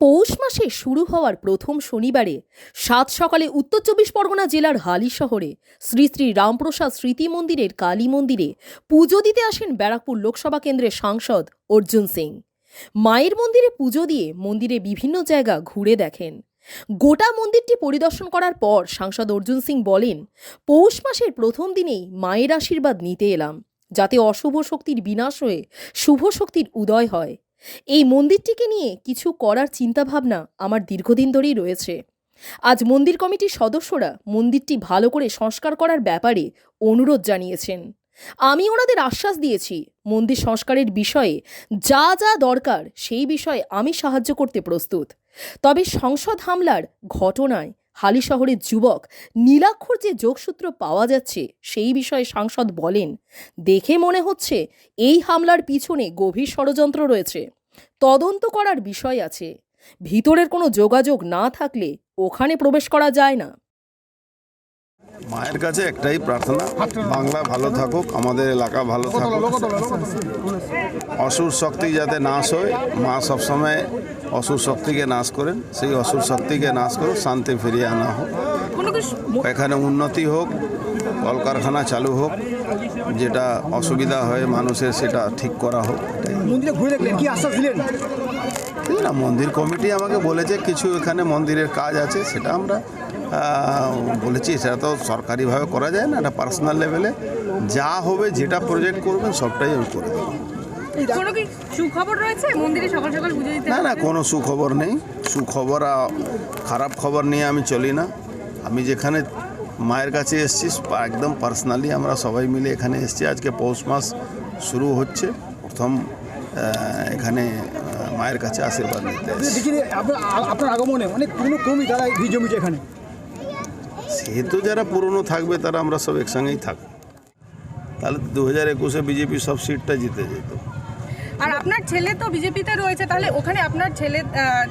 পৌষ মাসে শুরু হওয়ার প্রথম শনিবারে সাত সকালে উত্তর চব্বিশ পরগনা জেলার হালি শহরে শ্রী শ্রী রামপ্রসাদ স্মৃতি মন্দিরের কালী মন্দিরে পুজো দিতে আসেন ব্যারাকপুর লোকসভা কেন্দ্রের সাংসদ অর্জুন সিং। মায়ের মন্দিরে পুজো দিয়ে মন্দিরে বিভিন্ন জায়গা ঘুরে দেখেন। গোটা মন্দিরটি পরিদর্শন করার পর সাংসদ অর্জুন সিং বলেন, পৌষ মাসের প্রথম দিনেই মায়ের আশীর্বাদ নিতে এলাম, যাতে অশুভ শক্তির বিনাশ হয়ে শুভ শক্তির উদয় হয়। এই মন্দিরটিকে নিয়ে কিছু করার চিন্তাভাবনা আমার দীর্ঘদিন ধরেই রয়েছে। আজ মন্দির কমিটির সদস্যরা মন্দিরটি ভালো করে সংস্কার করার ব্যাপারে অনুরোধ জানিয়েছেন। আমি ওনাদের আশ্বাস দিয়েছি, মন্দির সংস্কারের বিষয়ে যা যা দরকার সেই বিষয়ে আমি সাহায্য করতে প্রস্তুত। তবে সংসদ হামলার ঘটনায় হালি শহরের যুবক নীলাক্ষর যে যোগসূত্র পাওয়া যাচ্ছে, সেই বিষয়ে সাংসদ বলেন, দেখে মনে হচ্ছে এই হামলার পিছনে গভীর ষড়যন্ত্র রয়েছে। তদন্ত করার বিষয় আছে। ভিতরের কোনো যোগাযোগ না থাকলে ওখানে প্রবেশ করা যায় না। মায়ের কাছে একটাই প্রার্থনা, বাংলা ভালো থাকুক, আমাদের এলাকা ভালো থাকুক। অসুর শক্তি যাতে নাশ হয়, মা সবসময় অসুর শক্তিকে নাশ করেন সেই অসুর শক্তিকে নাশ করুক শান্তি ফিরিয়ে আনা হোক। এখানে উন্নতি হোক কলকারখানা চালু হোক যেটা অসুবিধা হয় মানুষের সেটা ঠিক করা হোক এটাই। মন্দিরে ঘুরে দেখলেন কি আশ্বাস দিলেন? এই না মন্দির কমিটি আমাকে বলেছে কিছু এখানে মন্দিরের কাজ আছে সেটা আমরা বলেছি সেটা তো সরকারিভাবে করা যায় না এটা পার্সোনাল লেভেলে যা হবে যেটা প্রজেক্ট করবেন সবটাই আমি করে দেবো। কোনো কি সুখবর রয়েছে? মন্দিরে সকাল সকাল পুজো দিতে না না কোনো সুখবর নেই। সুখবর আর খারাপ খবর নিয়ে আমি চলি না। আমি যেখানে মায়ের কাছে এসেছি একদম পার্সোনালি আমরা সবাই মিলে এখানে এসেছি। আজকে পৌষ মাস শুরু হচ্ছে। প্রথম এখানে মায়ের কাছে আশীর্বাদ নিতে আপনার আপনার আগমনে অনেক পুরনো কর্মী তারা ভিড় জমিছে এখানে? সেহেতু যারা পুরনো থাকবে তারা আমরা সব একসঙ্গেই থাকব। তাহলে দু হাজার একুশে বিজেপি সব সিটটা জিতে যেত। আর আপনার ছেলে তো বিজেপিতে রয়েছে তাহলে ওখানে আপনার ছেলে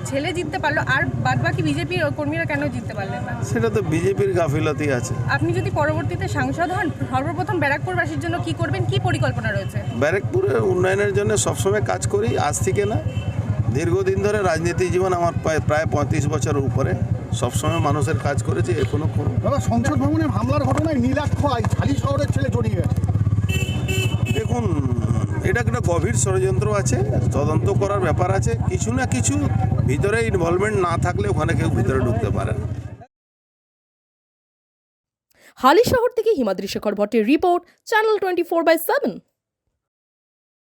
ছেলে জিততে পারল আর বাদ বাকি বিজেপির কর্মীরা কেন জিততে পারলেন না? সেটা তো বিজেপির গাফিলতি আছে। আপনি যদি পরবর্তীতে সাংসদ হন সর্বপ্রথম ব্যারাকপুরবাসীর জন্য কি করবেন? কি পরিকল্পনা রয়েছে? ব্যারেকপুরের উন্নয়নের জন্য সবসময় কাজ করি আজ থেকে না। দীর্ঘদিন ধরে রাজনীতি জীবন আমার প্রায় প্রায় পঁয়ত্রিশ বছরের উপরে। সবসময় মানুষের কাজ করেছে এখনও কোনো দাদা সংসদ ভবনের হামলার ঘটনায় নীলাক্ষ হালি শহরের ছেলে জড়িয়ে গেছে। দেখুন গভীর ষড়যন্ত্র আছে, তদন্ত করার ব্যাপার আছে, কিছু না কিছু ভিতরে ইনভলভমেন্ট না থাকলে ওখানে কেউ ভিতরে ঢুকতে পারে না। হালি শহর থেকে Himadri Shekhar ভট্টের report channel twenty four by seven